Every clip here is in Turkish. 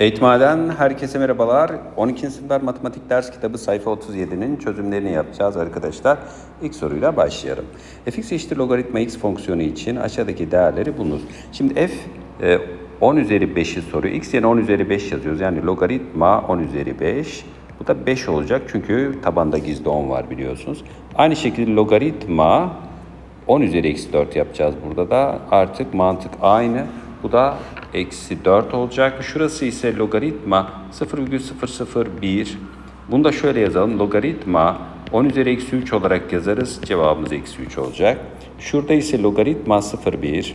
Eğitmen'den herkese merhabalar. 12. sınıflar matematik ders kitabı sayfa 37'nin çözümlerini yapacağız arkadaşlar. İlk soruyla başlayalım. fx eşittir logaritma x fonksiyonu için aşağıdaki değerleri bulunuz. Şimdi f e, 10 üzeri 5'i soruyor. x yerine 10 üzeri 5 yazıyoruz. Yani logaritma 10 üzeri 5. Bu da 5 olacak çünkü tabanda gizli 10 var biliyorsunuz. Aynı şekilde logaritma 10 üzeri eksi 4 yapacağız burada da. Artık mantık aynı. Bu da eksi 4 olacak. Şurası ise logaritma 0,001. Bunu da şöyle yazalım. Logaritma 10 üzeri eksi 3 olarak yazarız. Cevabımız eksi 3 olacak. Şurada ise logaritma 0,1.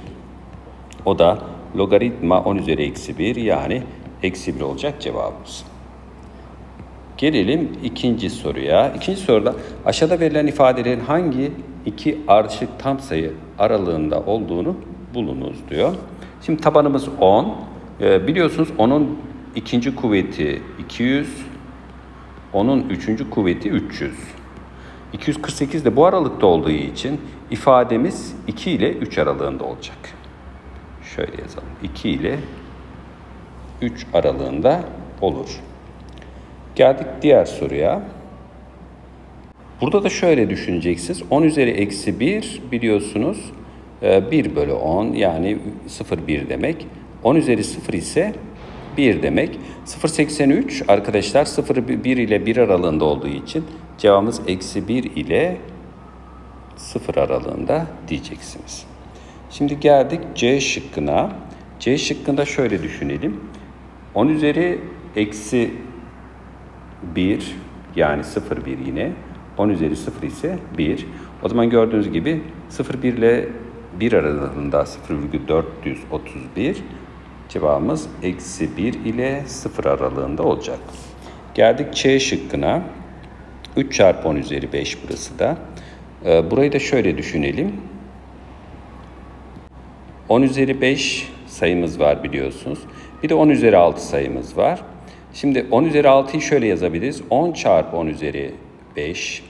O da logaritma 10 üzeri eksi 1 yani eksi 1 olacak cevabımız. Gelelim ikinci soruya. İkinci soruda aşağıda verilen ifadelerin hangi iki ardışık tam sayı aralığında olduğunu bulunuz diyor. Şimdi tabanımız 10. Ee, biliyorsunuz 10'un ikinci kuvveti 200. Onun üçüncü kuvveti 300. 248 de bu aralıkta olduğu için ifademiz 2 ile 3 aralığında olacak. Şöyle yazalım. 2 ile 3 aralığında olur. Geldik diğer soruya. Burada da şöyle düşüneceksiniz. 10 üzeri eksi 1 biliyorsunuz 1 bölü 10 yani 0,1 demek. 10 üzeri 0 ise 1 demek. 0,83 arkadaşlar 0,1 ile 1 aralığında olduğu için cevabımız eksi 1 ile 0 aralığında diyeceksiniz. Şimdi geldik C şıkkına. C şıkkında şöyle düşünelim. 10 üzeri eksi 1 yani 0 1 yine 10 üzeri 0 ise 1. O zaman gördüğünüz gibi 0 1 ile 1 aralığında 0,431 cevabımız eksi 1 ile 0 aralığında olacak. Geldik Ç şıkkına. 3 çarpı 10 üzeri 5 burası da. Ee, burayı da şöyle düşünelim. 10 üzeri 5 sayımız var biliyorsunuz. Bir de 10 üzeri 6 sayımız var. Şimdi 10 üzeri 6'yı şöyle yazabiliriz. 10 çarpı 10 üzeri 5.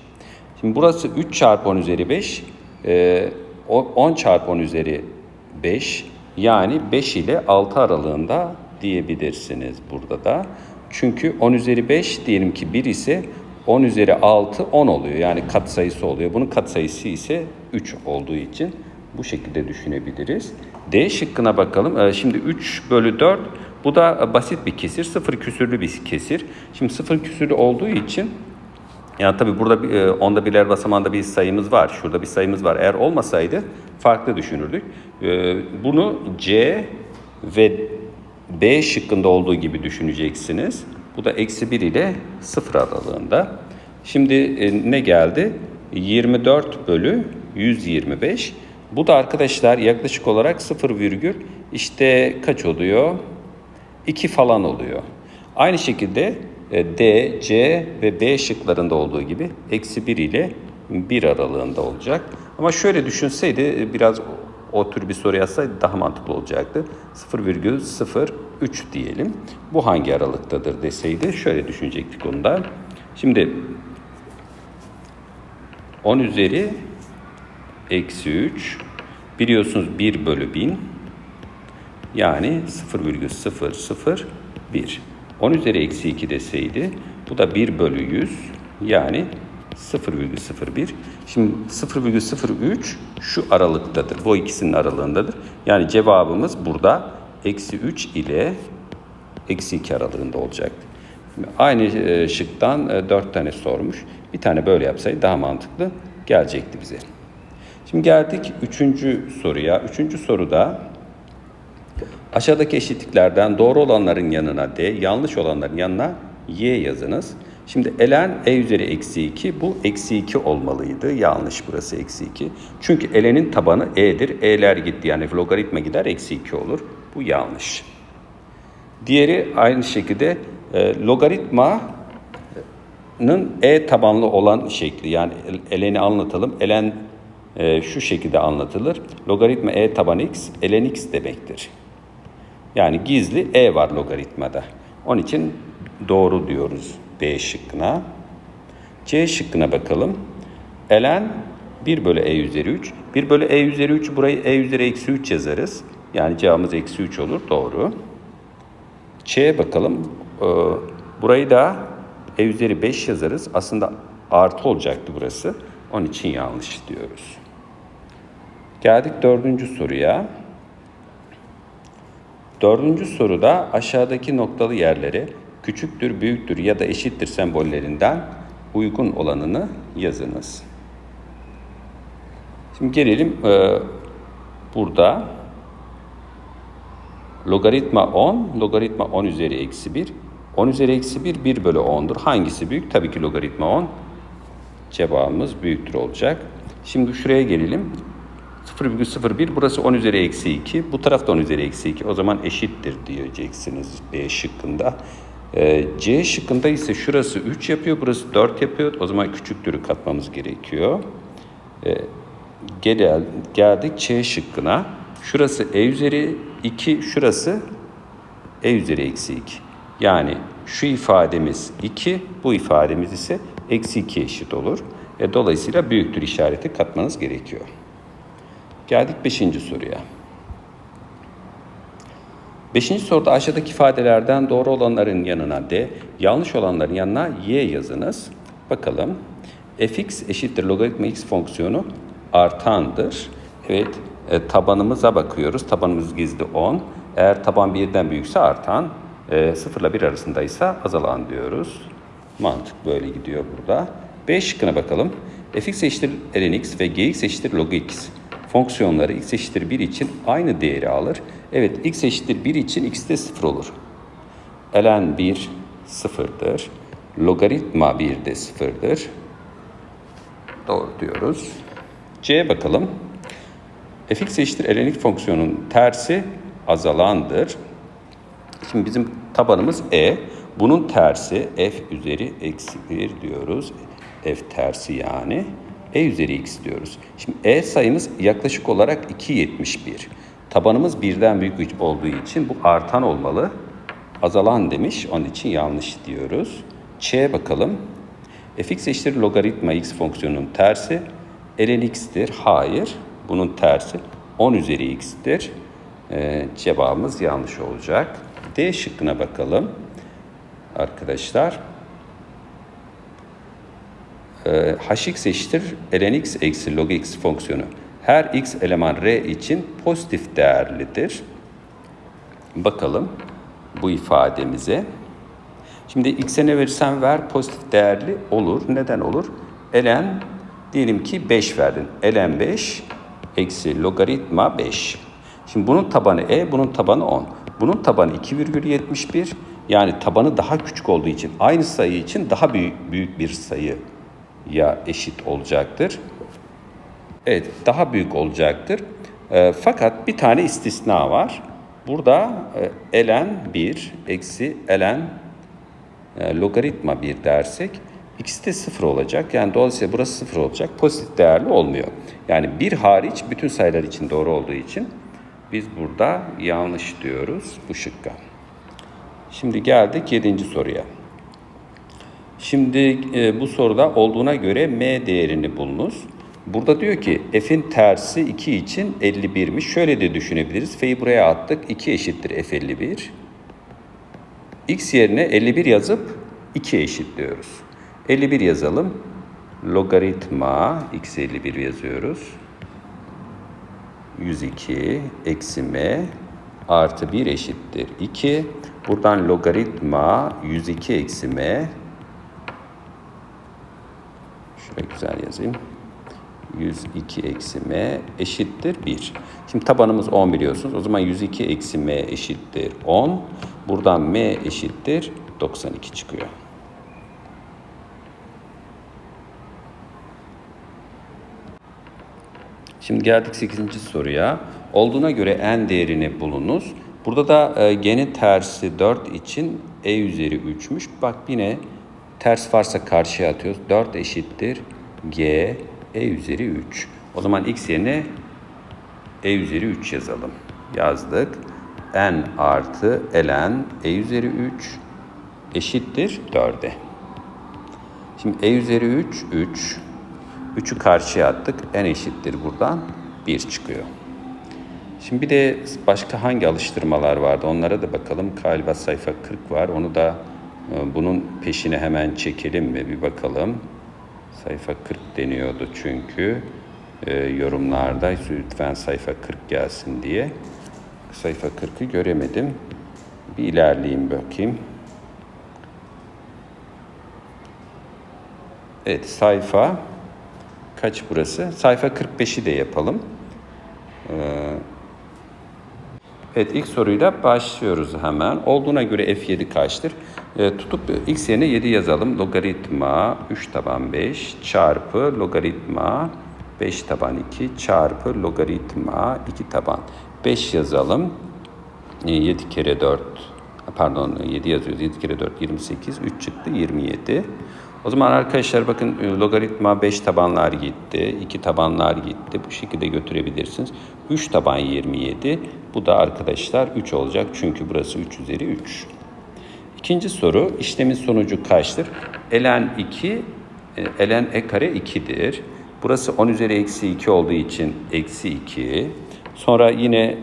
Şimdi burası 3 çarpı 10 üzeri 5. 10 çarpı 10 üzeri 5. Yani 5 ile 6 aralığında diyebilirsiniz burada da. Çünkü 10 üzeri 5 diyelim ki 1 ise 10 üzeri 6 10 oluyor. Yani katsayısı oluyor. Bunun katsayısı ise 3 olduğu için bu şekilde düşünebiliriz. D şıkkına bakalım. Ee, Şimdi 3 bölü 4 bu da basit bir kesir. Sıfır küsürlü bir kesir. Şimdi sıfır küsürlü olduğu için yani tabii burada e, onda birler basamağında bir sayımız var. Şurada bir sayımız var. Eğer olmasaydı farklı düşünürdük. E, Bunu C ve B şıkkında olduğu gibi düşüneceksiniz. Bu da eksi 1 ile 0 aralığında. Şimdi e, ne geldi? 24 bölü 125. Bu da arkadaşlar yaklaşık olarak 0 virgül işte kaç oluyor? 2 falan oluyor. Aynı şekilde D, C ve B şıklarında olduğu gibi eksi 1 ile 1 aralığında olacak. Ama şöyle düşünseydi e, biraz o tür bir soru yazsaydı daha mantıklı olacaktı. 0,03 diyelim. Bu hangi aralıktadır deseydi şöyle düşünecektik onu da. Şimdi 10 üzeri eksi 3 biliyorsunuz 1 bölü 1000 yani 0,001. 10 üzeri eksi 2 deseydi bu da 1 bölü 100 yani 0,01. Şimdi 0,03 şu aralıktadır. Bu ikisinin aralığındadır. Yani cevabımız burada eksi 3 ile eksi 2 aralığında olacaktı. Aynı e, şıktan 4 tane sormuş. Bir tane böyle yapsaydı daha mantıklı gelecekti bize. Şimdi geldik üçüncü soruya. Üçüncü soruda aşağıdaki eşitliklerden doğru olanların yanına D, yanlış olanların yanına Y yazınız. Şimdi ln e üzeri eksi 2 bu eksi 2 olmalıydı. Yanlış burası eksi 2. Çünkü ln'in tabanı e'dir. E'ler gitti yani logaritma gider eksi 2 olur. Bu yanlış. Diğeri aynı şekilde e, logaritmanın e tabanlı olan şekli yani ln'i anlatalım. ln e, şu şekilde anlatılır. Logaritma e taban x, ln x demektir. Yani gizli e var logaritmada. Onun için doğru diyoruz B şıkkına. C şıkkına bakalım. ln 1 bölü e üzeri 3. 1 bölü e üzeri 3 burayı e üzeri eksi 3 yazarız. Yani cevabımız eksi 3 olur. Doğru. Ç'ye bakalım. Ee, burayı da e üzeri 5 yazarız. Aslında artı olacaktı burası. Onun için yanlış diyoruz. Geldik dördüncü soruya. Dördüncü soruda aşağıdaki noktalı yerlere küçüktür, büyüktür ya da eşittir sembollerinden uygun olanını yazınız. Şimdi gelelim e, burada logaritma 10, logaritma 10 üzeri eksi 1. 10 üzeri eksi 1, 1 bölü 10'dur. Hangisi büyük? Tabii ki logaritma 10. Cevabımız büyüktür olacak. Şimdi şuraya gelelim. 0,01 burası 10 üzeri eksi 2. Bu tarafta 10 üzeri eksi 2. O zaman eşittir diyeceksiniz B şıkkında. Ee, C şıkkında ise şurası 3 yapıyor. Burası 4 yapıyor. O zaman küçüktürü katmamız gerekiyor. Ee, gel, geldik C şıkkına. Şurası E üzeri 2. Şurası E üzeri eksi 2. Yani şu ifademiz 2. Bu ifademiz ise eksi 2 eşit olur. E, dolayısıyla büyüktür işareti katmanız gerekiyor. Geldik 5. soruya. 5. soruda aşağıdaki ifadelerden doğru olanların yanına D, yanlış olanların yanına Y yazınız. Bakalım. fx eşittir logaritma x fonksiyonu artandır. Evet, e, tabanımıza bakıyoruz. Tabanımız gizli 10. Eğer taban 1'den büyükse artan, e, 0 ile 1 arasındaysa azalan diyoruz. Mantık böyle gidiyor burada. B şıkkına bakalım. fx eşittir ln x ve gx eşittir log x fonksiyonları x eşittir 1 için aynı değeri alır. Evet x eşittir 1 için x de 0 olur. ln 1 sıfırdır. Logaritma 1 de sıfırdır. Doğru diyoruz. C'ye bakalım. fx eşittir ln x fonksiyonun tersi azalandır. Şimdi bizim tabanımız e. Bunun tersi f üzeri eksi 1 diyoruz. f tersi yani. E üzeri x diyoruz. Şimdi e sayımız yaklaşık olarak 2.71. Tabanımız birden büyük olduğu için bu artan olmalı. Azalan demiş. Onun için yanlış diyoruz. Ç'ye bakalım. fx eşittir logaritma x fonksiyonunun tersi. ln x'tir. Hayır. Bunun tersi 10 üzeri x'tir. Ee, cevabımız yanlış olacak. D şıkkına bakalım arkadaşlar. Ee, hx eşittir ln x eksi log x fonksiyonu. Her x eleman r için pozitif değerlidir. Bakalım bu ifademize. Şimdi x'e ne verirsen ver pozitif değerli olur. Neden olur? ln diyelim ki 5 verdin. ln 5 eksi logaritma 5. Şimdi bunun tabanı e, bunun tabanı 10. Bunun tabanı 2,71. Yani tabanı daha küçük olduğu için aynı sayı için daha büyük, büyük bir sayı ya eşit olacaktır. Evet, daha büyük olacaktır. E, fakat bir tane istisna var. Burada e, ln 1 eksi ln e, logaritma 1 dersek ikisi de sıfır olacak. Yani dolayısıyla burası sıfır olacak. Pozitif değerli olmuyor. Yani bir hariç bütün sayılar için doğru olduğu için biz burada yanlış diyoruz bu şıkka. Şimdi geldik yedinci soruya. Şimdi e, bu soruda olduğuna göre m değerini bulunuz. Burada diyor ki f'in tersi 2 için 51'miş. Şöyle de düşünebiliriz. F'yi buraya attık. 2 eşittir f 51. x yerine 51 yazıp 2 eşitliyoruz. 51 yazalım. Logaritma x 51 yazıyoruz. 102 eksi m artı 1 eşittir 2. Buradan logaritma 102 eksi m şöyle güzel yazayım. 102 eksi m eşittir 1. Şimdi tabanımız 10 biliyorsunuz. O zaman 102 eksi m eşittir 10. Buradan m eşittir 92 çıkıyor. Şimdi geldik 8. soruya. Olduğuna göre n değerini bulunuz. Burada da e, genin tersi 4 için e üzeri 3'müş. Bak yine ters varsa karşıya atıyoruz. 4 eşittir g e üzeri 3. O zaman x yerine e üzeri 3 yazalım. Yazdık. n artı ln e üzeri 3 eşittir 4'e. Şimdi e üzeri 3, 3. 3'ü karşıya attık. n eşittir buradan 1 çıkıyor. Şimdi bir de başka hangi alıştırmalar vardı onlara da bakalım. Galiba sayfa 40 var. Onu da bunun peşine hemen çekelim mi bir bakalım. Sayfa 40 deniyordu çünkü e, yorumlarda lütfen sayfa 40 gelsin diye. Sayfa 40'ı göremedim. Bir ilerleyeyim bakayım. Evet sayfa kaç burası? Sayfa 45'i de yapalım. Ee, Evet ilk soruyla başlıyoruz hemen. Olduğuna göre f7 kaçtır? Ee, tutup x yerine 7 yazalım. Logaritma 3 taban 5 çarpı logaritma 5 taban 2 çarpı logaritma 2 taban 5 yazalım. Ee, 7 kere 4 pardon 7 yazıyoruz. 7 kere 4 28 3 çıktı 27. O zaman arkadaşlar bakın e, logaritma 5 tabanlar gitti, 2 tabanlar gitti. Bu şekilde götürebilirsiniz. 3 taban 27. Bu da arkadaşlar 3 olacak çünkü burası 3 üzeri 3. İkinci soru işlemin sonucu kaçtır? Ln 2, e, ln e kare 2'dir. Burası 10 üzeri eksi 2 olduğu için eksi 2. Sonra yine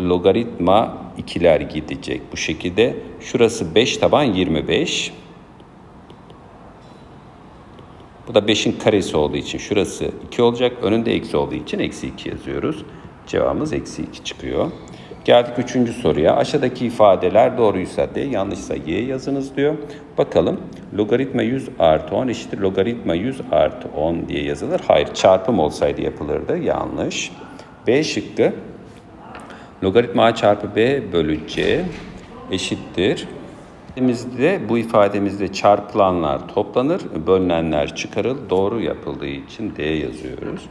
logaritma 2'ler gidecek bu şekilde. Şurası 5 taban 25. Bu da 5'in karesi olduğu için şurası 2 olacak. Önünde eksi olduğu için eksi 2 yazıyoruz. Cevabımız eksi 2 çıkıyor. Geldik üçüncü soruya. Aşağıdaki ifadeler doğruysa D, yanlışsa Y yazınız diyor. Bakalım. Logaritma 100 artı 10 eşittir. Logaritma 100 artı 10 diye yazılır. Hayır. Çarpım olsaydı yapılırdı. Yanlış. B şıkkı. Logaritma A çarpı B bölü C eşittir. İfademizde, bu ifademizde çarpılanlar toplanır, bölünenler çıkarıl. Doğru yapıldığı için D yazıyoruz.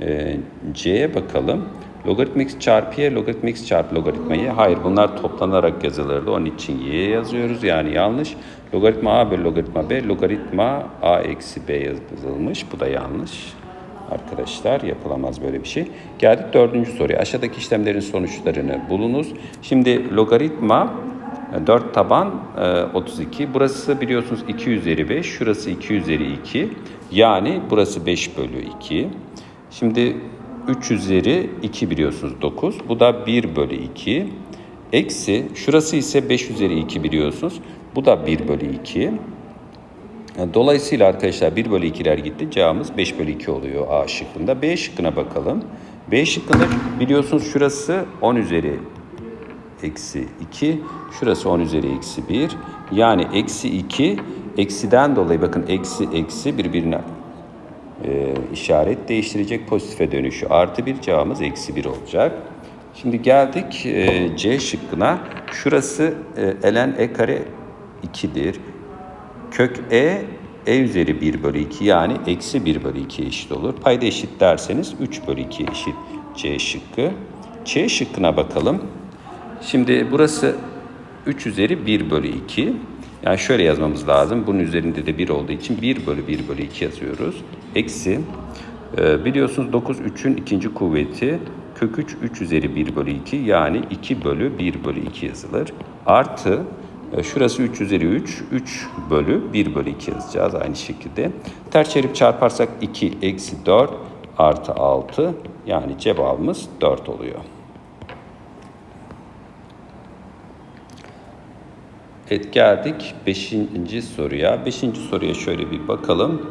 Ee, C'ye bakalım. Logaritma x çarpı y, logaritma x çarpı logaritma y. Hayır bunlar toplanarak yazılırdı. Onun için y yazıyoruz. Yani yanlış. Logaritma a bölü logaritma b, logaritma a eksi b yazılmış. Bu da yanlış. Arkadaşlar yapılamaz böyle bir şey. Geldik dördüncü soruya. Aşağıdaki işlemlerin sonuçlarını bulunuz. Şimdi logaritma 4 taban e, 32. Burası biliyorsunuz 2 üzeri 5. Şurası 2 üzeri 2. Yani burası 5 bölü 2. Şimdi 3 üzeri 2 biliyorsunuz 9. Bu da 1 bölü 2. Eksi şurası ise 5 üzeri 2 biliyorsunuz. Bu da 1 bölü 2. Dolayısıyla arkadaşlar 1 bölü 2'ler gitti. Cevabımız 5 bölü 2 oluyor A şıkkında. B şıkkına bakalım. B şıkkında biliyorsunuz şurası 10 üzeri eksi 2. Şurası 10 üzeri eksi 1. Yani eksi 2. Eksiden dolayı bakın eksi eksi birbirine e, işaret değiştirecek pozitife dönüşü. Artı 1 cevabımız eksi 1 olacak. Şimdi geldik e, C şıkkına. Şurası e, ln e kare 2'dir. Kök e e üzeri 1 bölü 2 yani eksi 1 bölü 2 eşit olur. Payda eşit derseniz 3 bölü 2 eşit C şıkkı. C şıkkına bakalım. Şimdi burası 3 üzeri 1 bölü 2. Yani şöyle yazmamız lazım. Bunun üzerinde de 1 olduğu için 1 bölü 1 bölü 2 yazıyoruz. Eksi. E, biliyorsunuz 9 3'ün ikinci kuvveti. Kök 3 3 üzeri 1 bölü 2 yani 2 bölü 1 bölü 2 yazılır. Artı e, şurası 3 üzeri 3. 3 bölü 1 bölü 2 yazacağız aynı şekilde. Ters çevirip çarparsak 2 eksi 4 artı 6 yani cevabımız 4 oluyor. Evet geldik 5. soruya. 5. soruya şöyle bir bakalım.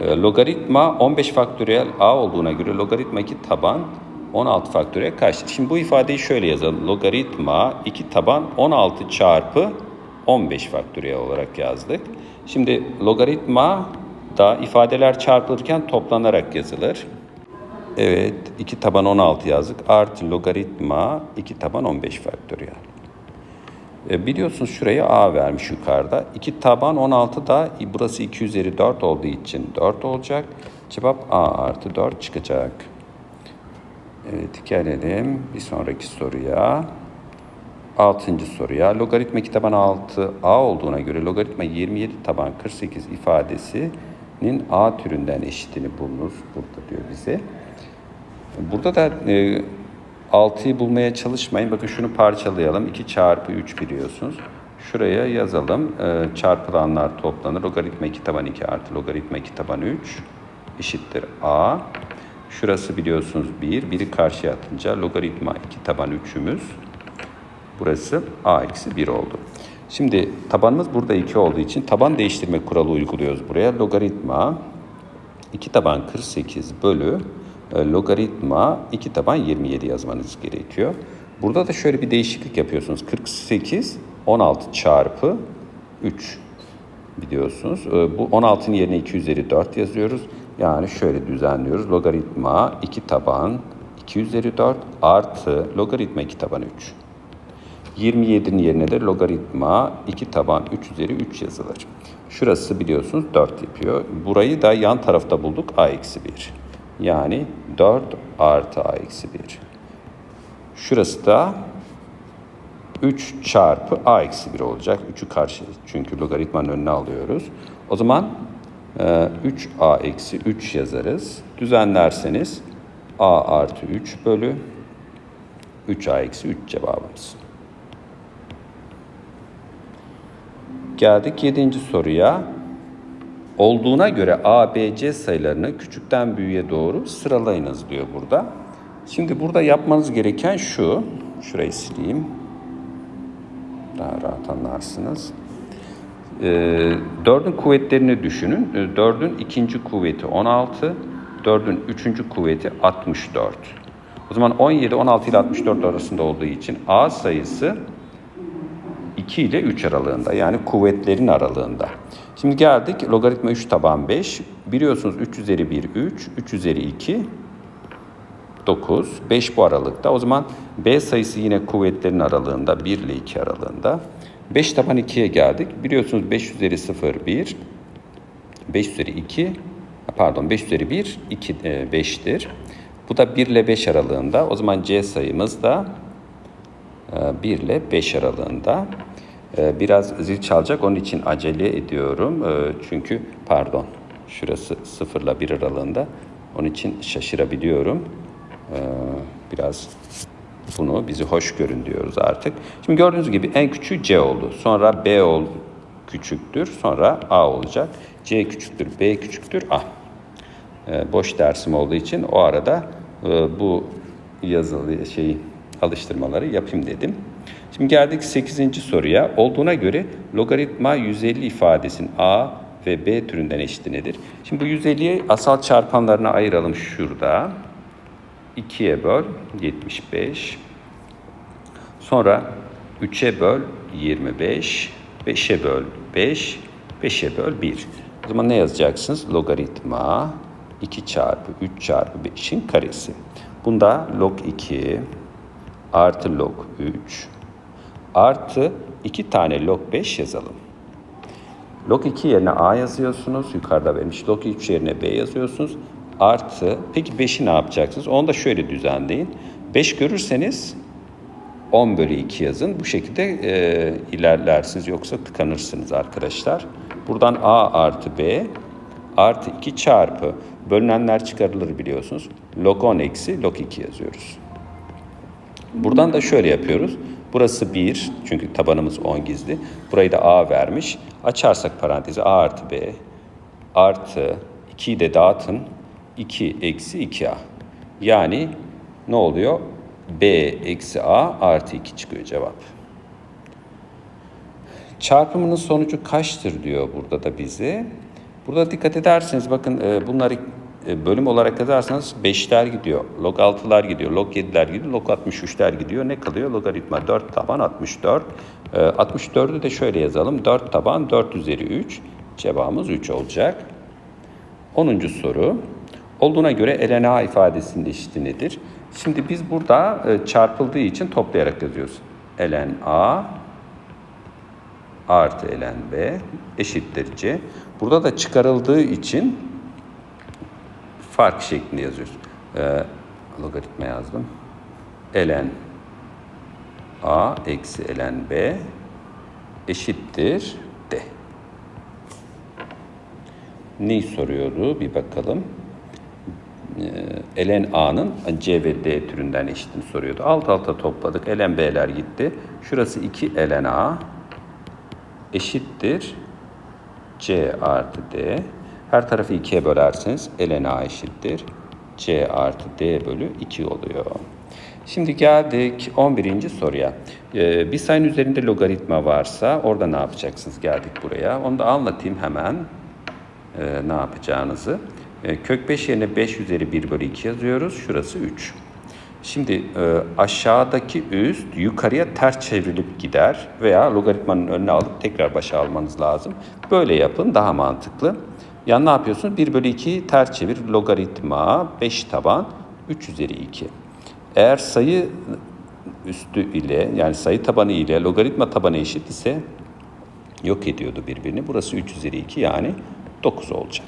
E, logaritma 15 faktöriyel a olduğuna göre logaritma 2 taban 16 faktöriyel kaçtır? Şimdi bu ifadeyi şöyle yazalım. Logaritma 2 taban 16 çarpı 15 faktöriyel olarak yazdık. Şimdi logaritma da ifadeler çarpılırken toplanarak yazılır. Evet 2 taban 16 yazdık. Artı logaritma 2 taban 15 faktöriyel. E, biliyorsunuz şuraya A vermiş yukarıda. 2 taban 16 da burası 2 üzeri 4 olduğu için 4 olacak. Cevap A artı 4 çıkacak. Evet gelelim bir sonraki soruya. Altıncı soruya. Logaritma 2 taban 6 A olduğuna göre logaritma 27 taban 48 ifadesinin A türünden eşitini bulunuz. Burada diyor bize. Burada da e, 6'yı bulmaya çalışmayın. Bakın şunu parçalayalım. 2 çarpı 3 biliyorsunuz. Şuraya yazalım. Ee, çarpılanlar toplanır. Logaritma 2 taban 2 artı logaritma 2 taban 3 eşittir A. Şurası biliyorsunuz 1. Biri karşıya atınca logaritma 2 taban 3'ümüz. Burası a eksi 1 oldu. Şimdi tabanımız burada 2 olduğu için taban değiştirme kuralı uyguluyoruz buraya. Logaritma 2 taban 48 bölü e, logaritma 2 taban 27 yazmanız gerekiyor. Burada da şöyle bir değişiklik yapıyorsunuz. 48 16 çarpı 3 biliyorsunuz. E, Bu 16'nın yerine 2 üzeri 4 yazıyoruz. Yani şöyle düzenliyoruz. Logaritma 2 taban 2 üzeri 4 artı logaritma 2 taban 3. 27'nin yerine de logaritma 2 taban 3 üzeri 3 yazılır. Şurası biliyorsunuz 4 yapıyor. Burayı da yan tarafta bulduk a eksi 1. Yani 4 artı a eksi 1. Şurası da 3 çarpı a eksi 1 olacak. 3'ü karşı çünkü logaritmanın önüne alıyoruz. O zaman e, 3a eksi 3 yazarız. Düzenlerseniz a artı 3 bölü 3a eksi 3 cevabımız. Geldik 7. soruya. Olduğuna göre A, B, C sayılarını küçükten büyüğe doğru sıralayınız diyor burada. Şimdi burada yapmanız gereken şu. Şurayı sileyim. Daha rahat anlarsınız. Ee, dördün kuvvetlerini düşünün. Ee, Dördün ikinci kuvveti 16, dördün üçüncü kuvveti 64. O zaman 17, 16 ile 64 arasında olduğu için A sayısı 2 ile 3 aralığında yani kuvvetlerin aralığında. Şimdi geldik logaritma 3 taban 5. Biliyorsunuz 3 üzeri 1 3, 3 üzeri 2 9, 5 bu aralıkta. O zaman B sayısı yine kuvvetlerin aralığında 1 ile 2 aralığında. 5 taban 2'ye geldik. Biliyorsunuz 5 üzeri 0 1, 5 üzeri 2 pardon 5 üzeri 1 2 e, 5'tir. Bu da 1 ile 5 aralığında. O zaman C sayımız da 1 ile 5 aralığında. Ee, Biraz zil çalacak onun için acele ediyorum. Ee, Çünkü pardon şurası 0 ile 1 aralığında. Onun için şaşırabiliyorum. Ee, Biraz bunu bizi hoş görün diyoruz artık. Şimdi gördüğünüz gibi en küçüğü C oldu. Sonra B ol küçüktür. Sonra A olacak. C küçüktür, B küçüktür, A. Ee, boş dersim olduğu için o arada e, bu yazılı şeyi alıştırmaları yapayım dedim. Şimdi geldik 8. soruya. Olduğuna göre logaritma 150 ifadesinin A ve B türünden eşiti nedir? Şimdi bu 150'yi asal çarpanlarına ayıralım şurada. 2'ye böl 75. Sonra 3'e böl 25. 5'e böl 5. 5'e böl 1. O zaman ne yazacaksınız? Logaritma 2 çarpı 3 çarpı 5'in karesi. Bunda log 2 artı log 3 artı 2 tane log 5 yazalım. Log 2 yerine A yazıyorsunuz. Yukarıda vermiş. Log 3 yerine B yazıyorsunuz. Artı. Peki 5'i ne yapacaksınız? Onu da şöyle düzenleyin. 5 görürseniz 10 bölü 2 yazın. Bu şekilde e, ilerlersiniz. Yoksa tıkanırsınız arkadaşlar. Buradan A artı B artı 2 çarpı bölünenler çıkarılır biliyorsunuz. Log 10 eksi log 2 yazıyoruz. Buradan da şöyle yapıyoruz. Burası 1 çünkü tabanımız 10 gizli. Burayı da A vermiş. Açarsak parantezi A artı B artı 2'yi de dağıtın. 2 eksi 2A. Yani ne oluyor? B eksi A artı 2 çıkıyor cevap. Çarpımının sonucu kaçtır diyor burada da bize. Burada dikkat ederseniz bakın e, bunları e, bölüm olarak yazarsanız 5'ler gidiyor, log 6'lar gidiyor, log 7'ler gidiyor, log 63'ler gidiyor. Ne kalıyor? Logaritma 4 taban 64. E, 64'ü de şöyle yazalım. 4 taban 4 üzeri 3. Cevabımız 3 olacak. 10. soru. Olduğuna göre ln a ifadesinin eşiti nedir? Şimdi biz burada e, çarpıldığı için toplayarak yazıyoruz. ln a artı ln b eşittir c. Burada da çıkarıldığı için fark şeklinde yazıyoruz. Ee, logaritma yazdım. ln a eksi ln b eşittir d. Neyi soruyordu? Bir bakalım. Ee, ln a'nın c ve d türünden eşitini soruyordu. Alt alta topladık. ln b'ler gitti. Şurası 2 ln a eşittir c artı d. Her tarafı ikiye bölerseniz ln a eşittir C artı D bölü 2 oluyor. Şimdi geldik 11. soruya. Ee, bir sayının üzerinde logaritma varsa orada ne yapacaksınız? Geldik buraya. Onu da anlatayım hemen ee, ne yapacağınızı. Ee, kök 5 yerine 5 üzeri 1 bölü 2 yazıyoruz. Şurası 3. Şimdi e, aşağıdaki üst yukarıya ters çevrilip gider veya logaritmanın önüne alıp tekrar başa almanız lazım. Böyle yapın daha mantıklı. Ya ne yapıyorsunuz? 1 bölü 2'yi ters çevir. Logaritma 5 taban 3 üzeri 2. Eğer sayı üstü ile yani sayı tabanı ile logaritma tabanı eşit ise yok ediyordu birbirini. Burası 3 üzeri 2 yani 9 olacak.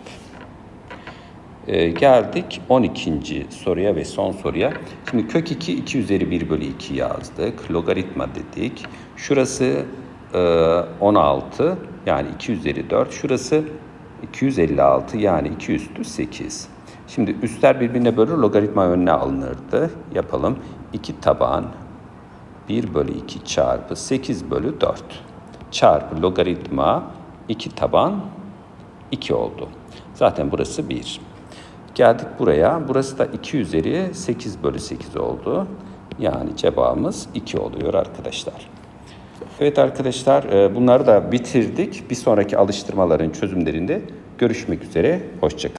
Ee, geldik 12. soruya ve son soruya. Şimdi kök 2 2 üzeri 1 bölü 2 yazdık. Logaritma dedik. Şurası e, 16 yani 2 üzeri 4. Şurası 256 yani 2 üstü 8. Şimdi üstler birbirine bölür logaritma önüne alınırdı. Yapalım. 2 taban 1 bölü 2 çarpı 8 bölü 4 çarpı logaritma 2 taban 2 oldu. Zaten burası 1. Geldik buraya. Burası da 2 üzeri 8 bölü 8 oldu. Yani cevabımız 2 oluyor arkadaşlar. Evet arkadaşlar e, bunları da bitirdik. Bir sonraki alıştırmaların çözümlerinde görüşmek üzere. Hoşçakalın.